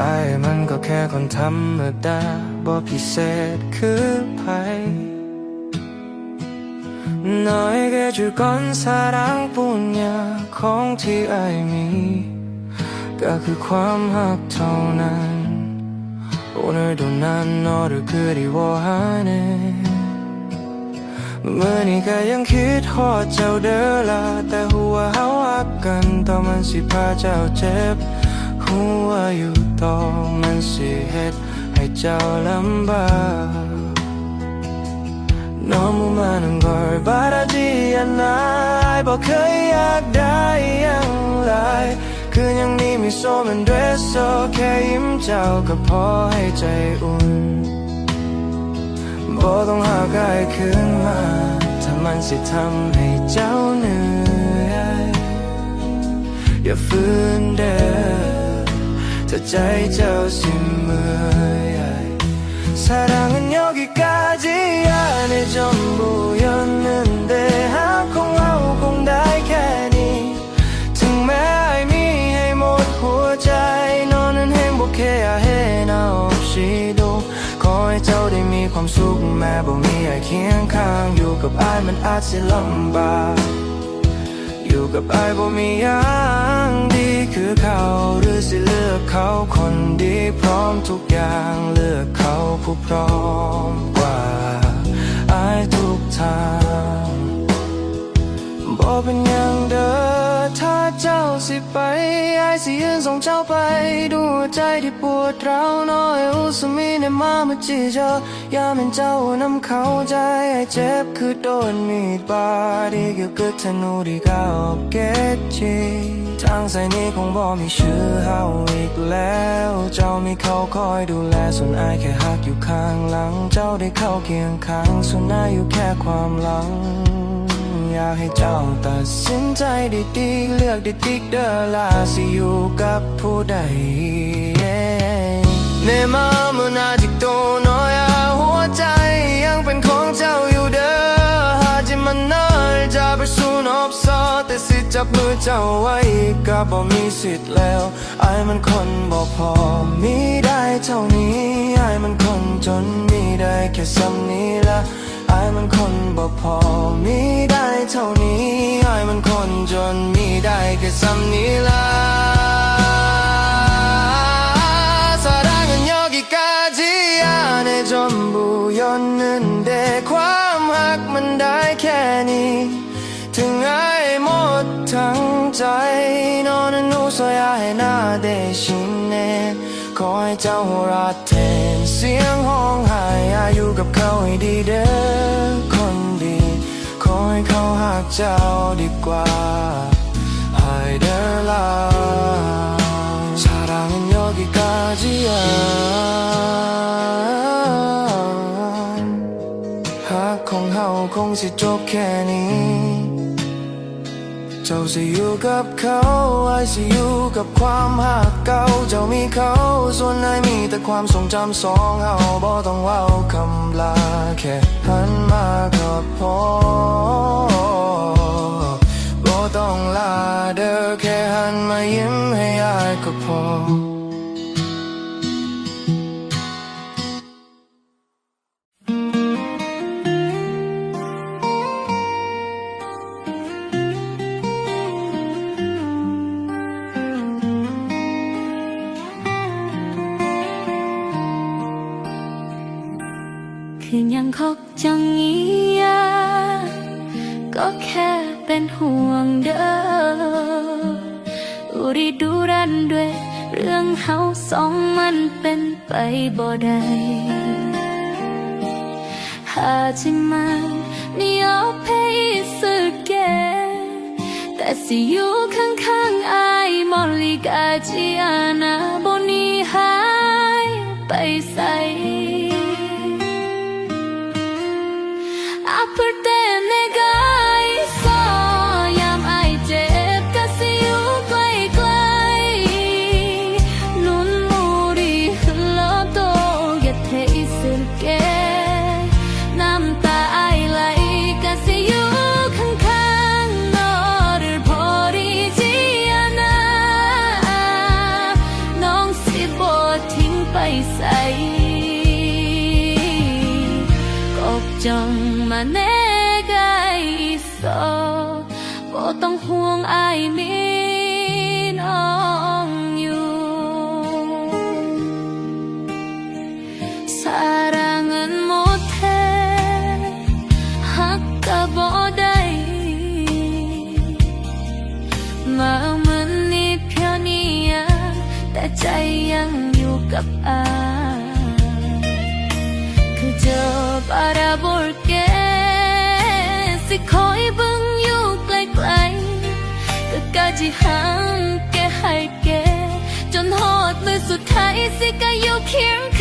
อายมันก็แค่คนธรรมดาบ่พิเศษคือไผน้อยแค่จุดก่อนสารังปุญญาของที่อายมี ก็คือความหักเท่านั้น 오늘도 난 너를 그리워하네มื่อนี้ก็ยังคิดฮอดเจ้าเด้อละแต่หัวเฮาฮักกันต่อมันสิพาเจ้าเจ็บ Who are you? đó mình xì hết hay chào lắm ba 너무 많은 걸 바라지 않아. 알버 그약 다이양 라이 그냥 님이 쏘면 됐어. 개임자가 퍼해자의 운. 보동화가의 그만 다만시 탐해자오는 예쁜데 ำให้เจ้าเหนื่อยอย่าฝืนเด้อถ้าใจเจ้าสิเมื่อย사랑은 여기까지야 내 전부였는데 하콩 하고 다แค่นี้ถึงแม้ไอ้มีให้หมดหัวใจนอนนั้นเห็นบอกแค่อยากให้นาชีดูขอให้เจ้าได้มีความสุขแม้บ่มีไอ้เคียงข้างอยู่กับไอ้ายมันอาจสิลำบาก อยู่กับไอ้บ่มีอย่างดีคือเขาหรือสิเลือกเขาคนดีพร้อมทุกอย่างเลือกเขาผู้พร้อม ไปไอ้สิยืนส่งเจ้าไป ดูหัวใจที่ปวดร้าวน้อยอุสมีในมามาจีเจอยามเห็นเจ้านำเข้าใจไอ้เจ็บคือโดนมีดบาดอีกอยู่กึดธนูที่ก้าวเกตจีทางสายนี้คงบ่มีชื่อเฮาอีกแล้ว เจ้ามีเขาคอยดูแลส่วนไอายแค่หักอยู่ข้างหลัง เจ้าได้เข้าเคียงข้างส่วนอายอยู่แค่ความหลัง อยากให้เจ้าตัดสินใจดีๆเลือกดีๆเด้อลาสิอยู่กับผู้ใดเนมาเมื่อนาจิกโตน้อยหัวใจยังเป็นของเจ้าอยู่เด้อหาจิมันนานจะไปสูนอบซอแต่สิจับมือเจ้าไว้ก็บอกมีสิทธิ์แล้วไอ้มันคนบอกพอมีได้เท่านี้ไอ้มันคนจนมีได้แค่ซ้ำนี้ละ ไอ้ายมันคนบ่พอ มีได้เท่านี้ไอ้ายมันคนจนมีได้แค่ซ้ำนี้ละ 사랑은 여기까지야 내 전부였는데 ความรักมันได้แค่นี้ ถึงไอ้หมดทั้งใจนอนนูสอยาใ ขอให้เจ้ารักแทนเสียงห้องหายอยู่กับเขาให้ดีเด้อคนดี ขอให้เขาหักเจ้าดีกว่าหายเด้อลาชารังโยกิกาจิยาหากของเฮาคงสิจบแค่นี้าสิอยู่กับเขาไอ้สิอยู่กับความหักเก่าเจ้ามีเขา ส่วนไอมีแต่ความทรงจำสองเฮาบ่ต้องเว้าคำลาแค่หันมาก็พอบ่ต้องลาเด้อแค่หันมายิ้มให้อายก็พอ 그냥 걱정이야 꼭เป็นห่วงเด้อ 우리 둘안 돼, เรื่องเฮาสองมันเป็นไปบ่ได้ 하지만 네 옆에 있을게 다시 유칸칸 아이 멀리 가지 않아 보니 하이 ใส่ก็จังมาแน่กายสอบ่ต้องห่วงอายมีน้องอยู่สาระ เงินหมดแท้หักก็บ่ได้มาเหมือนนี้เพียงนี้แต่ใจยัง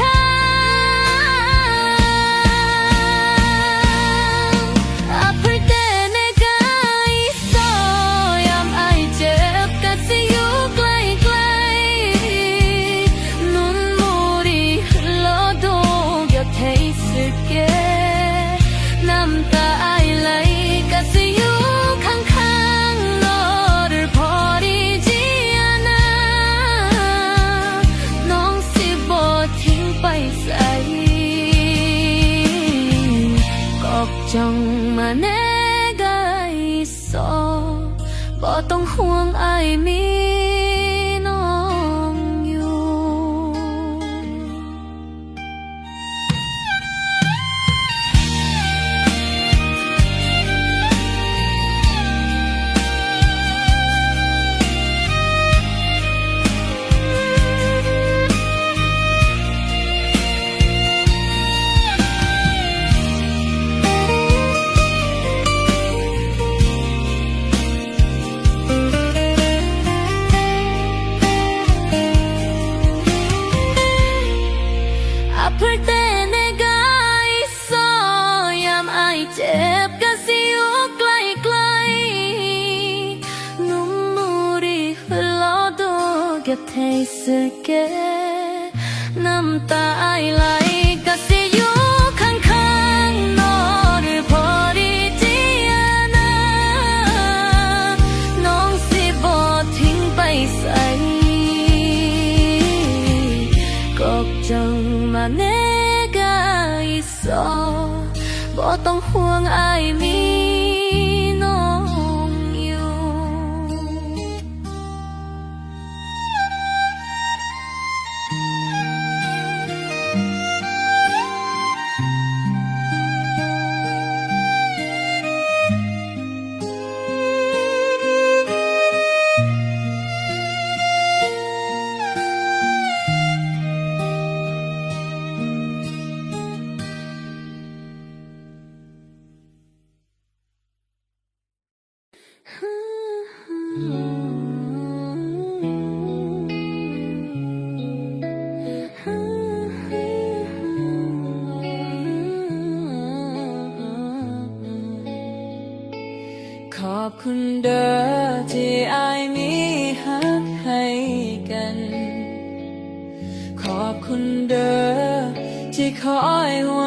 ว เก็บเทสเกน้ำตาไหลก็สิอยู่ข้างๆนอหรือพอดีจีอานาน้องสิบ่ทิ้งไปใส่ก็จังมาแน่กายสอบ่ต้องห่วงอายมี ขอบคุณเด้อที่อายมีฮักให้กัน ขอบคุณเด้อที่คอยห่ว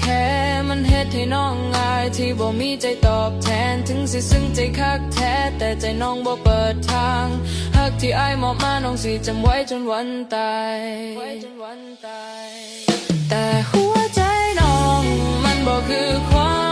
แค่มันเฮ็ดให้น้องอายที่บ่มีใจตอบแทน ถึงสิซึ้งใจคักแท้ แต่ใจน้องบ่เปิดทางหักที่อายมอบมาน้องสิจำไว้จนวันตายไว้จนวันตาย แต่หัวใจน้องมันบ่คือความ